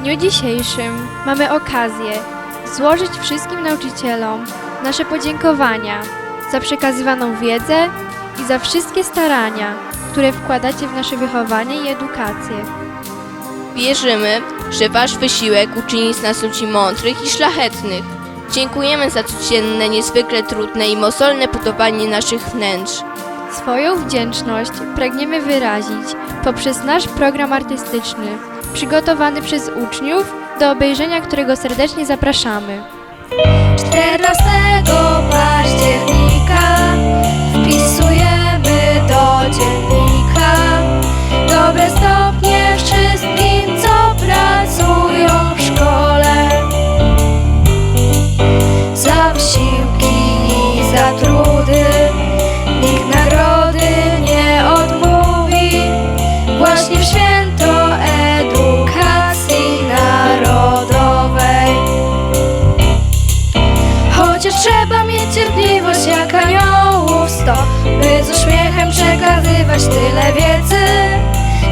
dniu dzisiejszym mamy okazję złożyć wszystkim nauczycielom nasze podziękowania za przekazywaną wiedzę i za wszystkie starania, które wkładacie w nasze wychowanie i edukację. Wierzymy, że Wasz wysiłek uczyni z nas ludzi mądrych i szlachetnych. Dziękujemy za codzienne, niezwykle trudne i mozolne budowanie naszych wnętrz. Swoją wdzięczność pragniemy wyrazić poprzez nasz program artystyczny, przygotowany przez uczniów, do obejrzenia którego serdecznie zapraszamy. 14 października wpisujemy przekazywać tyle wiedzy.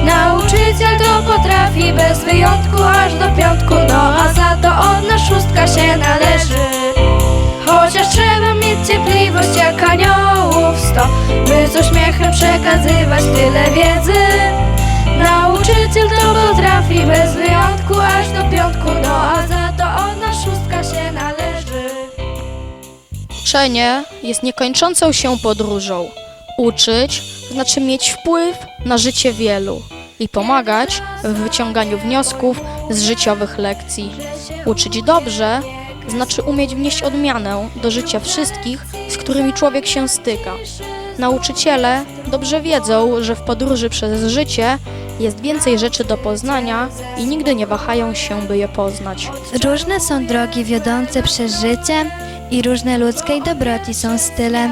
Nauczyciel to potrafi bez wyjątku aż do piątku No a za to od nas szóstka się należy. Chociaż trzeba mieć cierpliwość jak aniołów sto By z uśmiechem przekazywać tyle wiedzy. Nauczyciel to potrafi bez wyjątku aż do piątku No a za to od nas szóstka się należy. Uczenie jest niekończącą się podróżą. Uczyć znaczy mieć wpływ na życie wielu i pomagać w wyciąganiu wniosków z życiowych lekcji. Uczyć dobrze znaczy umieć wnieść odmianę do życia wszystkich, z którymi człowiek się styka. Nauczyciele dobrze wiedzą, że w podróży przez życie jest więcej rzeczy do poznania i nigdy nie wahają się, by je poznać. Różne są drogi wiodące przez życie i różne ludzkiej dobroci są style.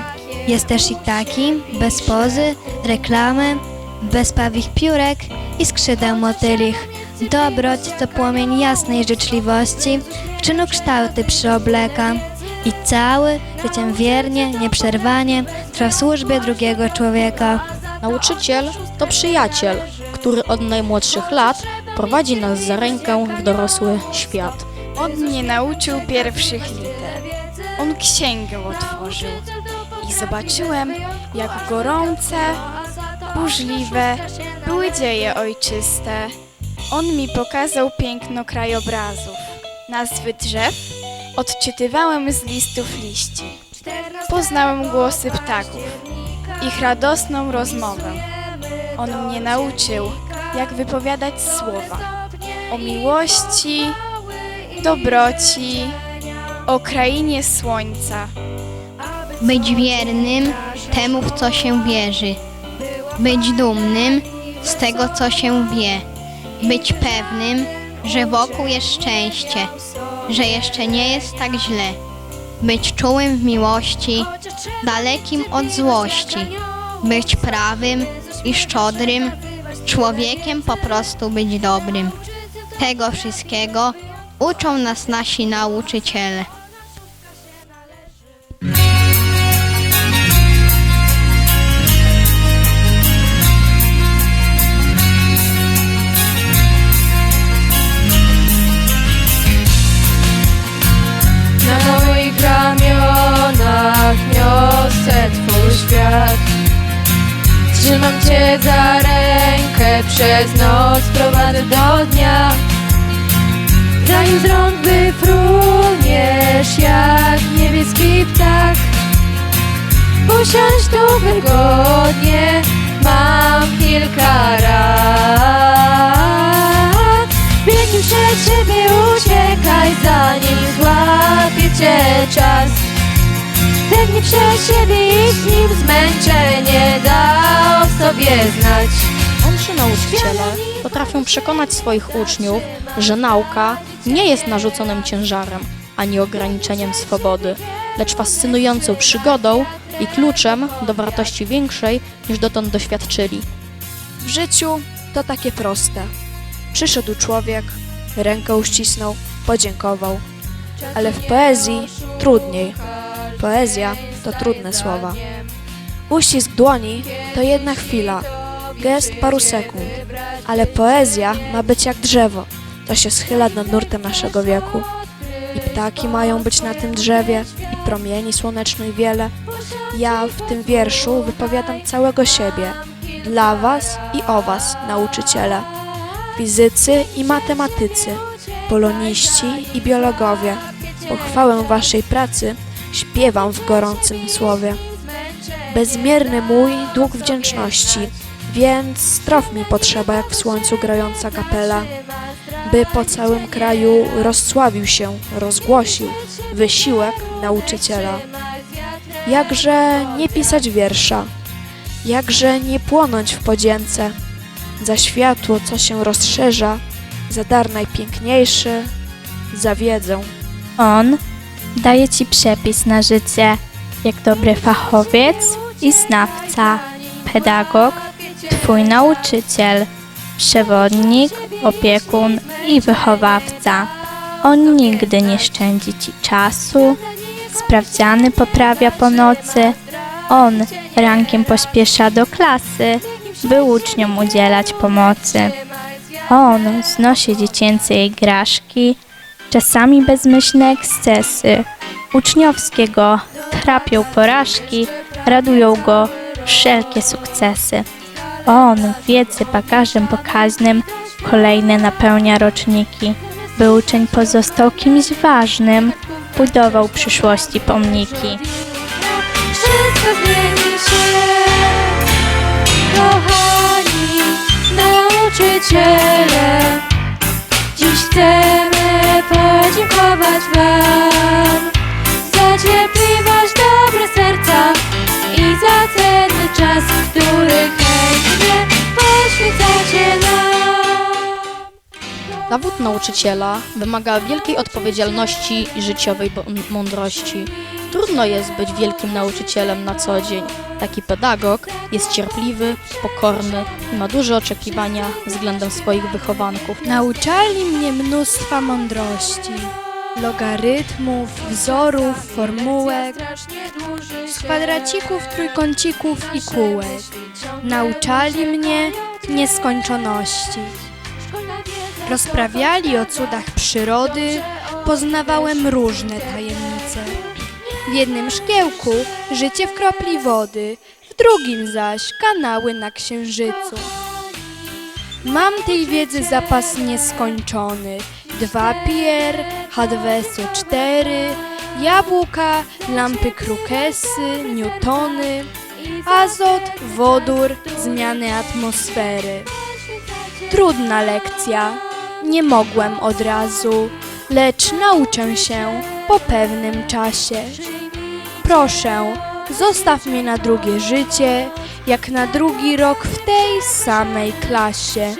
Jest też i taki, bez pozy, reklamy, bez pawich piórek i skrzydeł motylich. Dobroć to płomień jasnej życzliwości, w czynu kształty przyobleka. I cały, życiem wiernie, nieprzerwanie, trwa w służbie drugiego człowieka. Nauczyciel to przyjaciel, który od najmłodszych lat prowadzi nas za rękę w dorosły świat. On mnie nauczył pierwszych liter. On księgę otworzył i zobaczyłem, jak gorące, burzliwe były dzieje ojczyste. On mi pokazał piękno krajobrazów. Nazwy drzew odczytywałem z listów liści. Poznałem głosy ptaków, ich radosną rozmowę. On mnie nauczył, jak wypowiadać słowa o miłości, dobroci, o krainie słońca. Być wiernym temu, w co się wierzy. Być dumnym z tego, co się wie. Być pewnym, że wokół jest szczęście, że jeszcze nie jest tak źle. Być czułym w miłości, dalekim od złości. Być prawym i szczodrym, człowiekiem po prostu być dobrym. Tego wszystkiego uczą nas nasi nauczyciele. Na moich ramionach niosę Twój świat Trzymam Cię za rękę przez noc prowadzę do dnia. Zanim z rąk wyfruniesz jak niebieski ptak Usiądź tu wygodnie, Przed siebie i z nim zmęczenie dał sobie znać Mądrzy nauczyciele potrafią przekonać swoich uczniów, że nauka nie jest narzuconym ciężarem ani ograniczeniem swobody, lecz fascynującą przygodą i kluczem do wartości większej niż dotąd doświadczyli. W życiu to takie proste. Przyszedł człowiek, rękę uścisnął, podziękował. Ale w poezji trudniej. Poezja to trudne słowa. Uścisk dłoni to jedna chwila, gest paru sekund. Ale poezja ma być jak drzewo. to się schyla nad nurtem naszego wieku. I ptaki mają być na tym drzewie, i promieni słonecznych wiele. Ja w tym wierszu wypowiadam całego siebie, dla was i o was, nauczyciele. Fizycy i matematycy, poloniści i biologowie, pochwałę waszej pracy śpiewam w gorącym słowie. Bezmierny mój dług wdzięczności, więc strof mi potrzeba jak w słońcu grająca kapela, by po całym kraju rozsławił się, rozgłosił wysiłek nauczyciela. Jakże nie pisać wiersza, jakże nie płonąć w podzięce, za światło, co się rozszerza, za dar najpiękniejszy, za wiedzę. On daje ci przepis na życie, jak dobry fachowiec i znawca, pedagog, twój nauczyciel, przewodnik, opiekun i wychowawca. On nigdy nie szczędzi ci czasu, sprawdziany poprawia po nocy. On rankiem pośpiesza do klasy, by uczniom udzielać pomocy. On znosi dziecięce igraszki, czasami bezmyślne ekscesy. Uczniowskiego trapią porażki, radują go wszelkie sukcesy. On wiedzy bagażem pokaźnym kolejne napełnia roczniki, by uczeń pozostał kimś ważnym, budował przyszłości pomniki. Wszystko zmieni się, kochani nauczyciele. Dziś chcemy podziękować Wam za cierpliwość, dobre serca i za cenny czas, który chętnie poświęcacie nam. Zawód nauczyciela wymaga wielkiej odpowiedzialności i życiowej mądrości. Trudno jest być wielkim nauczycielem na co dzień. Taki pedagog jest cierpliwy, pokorny i ma duże oczekiwania względem swoich wychowanków. Nauczali mnie mnóstwa mądrości, logarytmów, wzorów, formułek, z kwadracików, trójkącików i kółek. Nauczali mnie nieskończoności. Rozprawiali o cudach przyrody, poznawałem różne tajemnice. W jednym szkiełku życie w kropli wody, w drugim zaś kanały na księżycu. Mam tej wiedzy zapas nieskończony. Dwa pier, H2SO4, jabłka, lampy krukesy, newtony, azot, wodór, zmiany atmosfery. Trudna lekcja. Nie mogłem od razu, lecz nauczę się po pewnym czasie. Proszę, zostaw mnie na drugie życie, jak na drugi rok w tej samej klasie.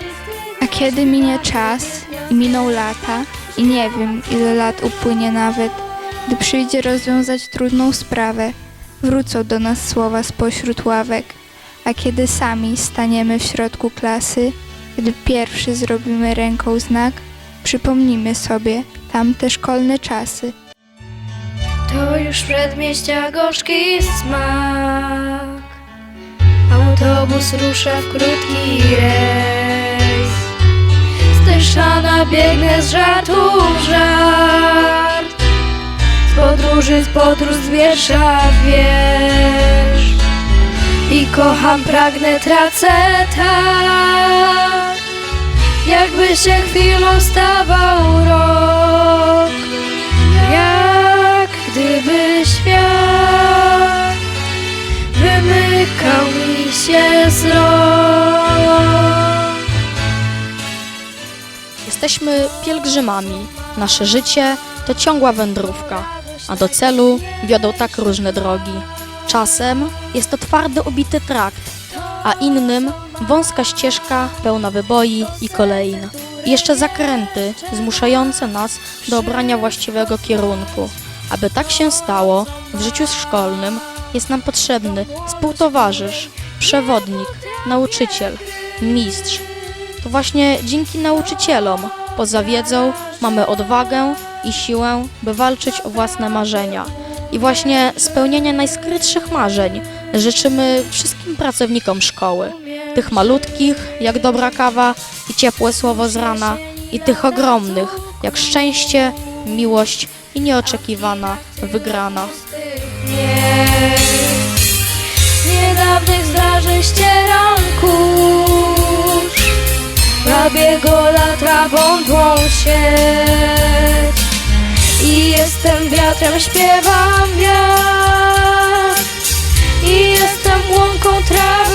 A kiedy minie czas i miną lata i nie wiem ile lat upłynie nawet, gdy przyjdzie rozwiązać trudną sprawę, wrócą do nas słowa spośród ławek, a kiedy sami staniemy w środku klasy, gdy pierwszy zrobimy ręką znak, przypomnimy sobie tamte szkolne czasy. To już przedmieścia gorzki smak. Autobus rusza w krótki rejs. Steszana biegnę z żartu w żart. Z podróży z podróż z wiersza wiersz. I kocham, pragnę, tracę tak. Jakby się chwilą stawał rok. Jak gdyby świat wymykał mi się z rąk. Jesteśmy pielgrzymami. Nasze życie to ciągła wędrówka, a do celu wiodą tak różne drogi. Czasem jest to twardy, obity trakt, a innym wąska ścieżka pełna wyboi i kolejn. I jeszcze zakręty zmuszające nas do obrania właściwego kierunku. Aby tak się stało, w życiu szkolnym jest nam potrzebny współtowarzysz, przewodnik, nauczyciel, mistrz, to właśnie dzięki nauczycielom, poza wiedzą, mamy odwagę i siłę, by walczyć o własne marzenia. I właśnie spełnienia najskrytszych marzeń życzymy wszystkim pracownikom szkoły. Tych malutkich, jak dobra kawa i ciepłe słowo z rana, i tych ogromnych, jak szczęście, miłość i nieoczekiwana wygrana. Niedawnych zdarzeń ścieram kurz Robię gola trawą dłoń sieć I jestem wiatrem, śpiewam wiatr. I jestem łąką trawy